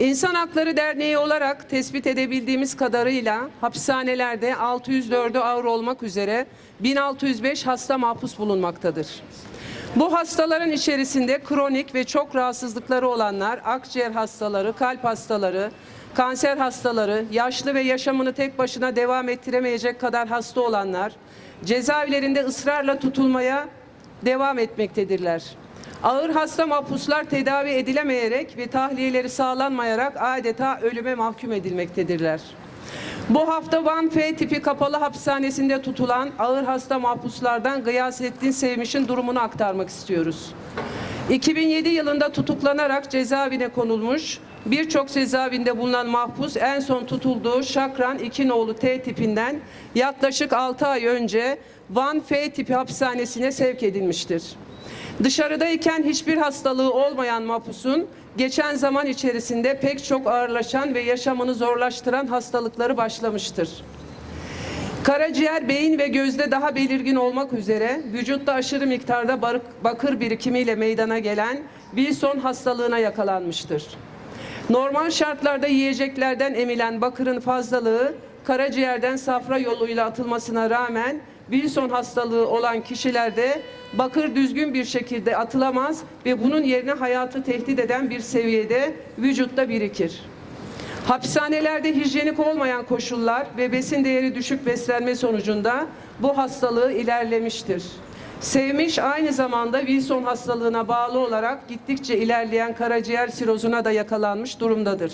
İnsan Hakları Derneği olarak tespit edebildiğimiz kadarıyla hapishanelerde 604'ü ağır olmak üzere 1605 hasta mahpus bulunmaktadır. Bu hastaların içerisinde kronik ve çok rahatsızlıkları olanlar, akciğer hastaları, kalp hastaları, kanser hastaları, yaşlı ve yaşamını tek başına devam ettiremeyecek kadar hasta olanlar, cezaevlerinde ısrarla tutulmaya devam etmektedirler. Ağır hasta mahpuslar tedavi edilemeyerek ve tahliyeleri sağlanmayarak adeta ölüme mahkum edilmektedirler. Bu hafta Van F tipi kapalı hapishanesinde tutulan ağır hasta mahpuslardan Gıyasettin Sevmiş'in durumunu aktarmak istiyoruz. 2007 yılında tutuklanarak cezaevine konulmuş, birçok cezaevinde bulunan mahpus en son tutulduğu Şakran İkinoğlu T tipinden yaklaşık 6 ay önce Van F tipi hapishanesine sevk edilmiştir. Dışarıdayken hiçbir hastalığı olmayan mahpusun geçen zaman içerisinde pek çok ağırlaşan ve yaşamını zorlaştıran hastalıkları başlamıştır. Karaciğer, beyin ve gözde daha belirgin olmak üzere vücutta aşırı miktarda bakır birikimiyle meydana gelen Wilson hastalığına yakalanmıştır. Normal şartlarda yiyeceklerden emilen bakırın fazlalığı karaciğerden safra yoluyla atılmasına rağmen Wilson hastalığı olan kişilerde bakır düzgün bir şekilde atılamaz ve bunun yerine hayatı tehdit eden bir seviyede vücutta birikir. Hapishanelerde hijyenik olmayan koşullar ve besin değeri düşük beslenme sonucunda bu hastalığı ilerlemiştir. Sevmiş aynı zamanda Wilson hastalığına bağlı olarak gittikçe ilerleyen karaciğer sirozuna da yakalanmış durumdadır.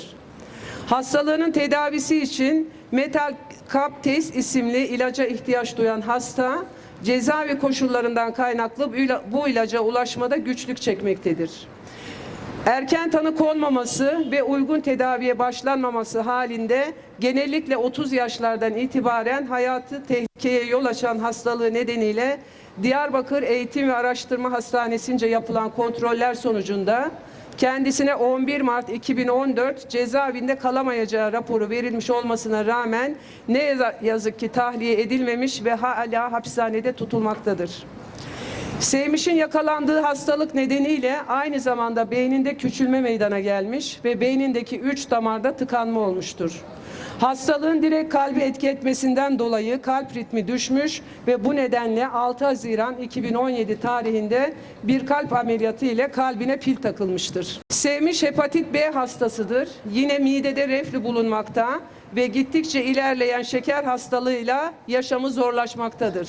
Hastalığının tedavisi için metal kaptes isimli ilaca ihtiyaç duyan hasta cezaevi koşullarından kaynaklı bu ilaca ulaşmada güçlük çekmektedir. Erken tanı konmaması ve uygun tedaviye başlanmaması halinde genellikle 30 yaşlardan itibaren hayatı tehlikeye yol açan hastalığı nedeniyle Diyarbakır Eğitim ve Araştırma Hastanesi'nce yapılan kontroller sonucunda kendisine 11 Mart 2014 cezaevinde kalamayacağı raporu verilmiş olmasına rağmen ne yazık ki tahliye edilmemiş ve hala hapishanede tutulmaktadır. Sevmiş'in yakalandığı hastalık nedeniyle aynı zamanda beyninde küçülme meydana gelmiş ve beynindeki üç damarda tıkanma olmuştur. Hastalığın direkt kalbi etki etmesinden dolayı kalp ritmi düşmüş ve bu nedenle 6 Haziran 2017 tarihinde bir kalp ameliyatı ile kalbine pil takılmıştır. Sevmiş hepatit B hastasıdır. Yine midede reflü bulunmakta ve gittikçe ilerleyen şeker hastalığıyla yaşamı zorlaşmaktadır.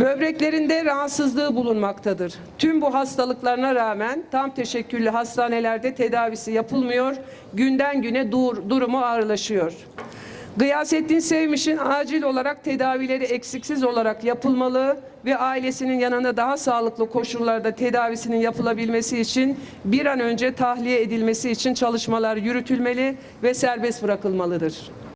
Böbreklerinde rahatsızlığı bulunmaktadır. Tüm bu hastalıklarına rağmen tam teşekküllü hastanelerde tedavisi yapılmıyor, günden güne dur, durumu ağırlaşıyor. Gıyasettin Sevmiş'in acil olarak tedavileri eksiksiz olarak yapılmalı ve ailesinin yanında daha sağlıklı koşullarda tedavisinin yapılabilmesi için bir an önce tahliye edilmesi için çalışmalar yürütülmeli ve serbest bırakılmalıdır.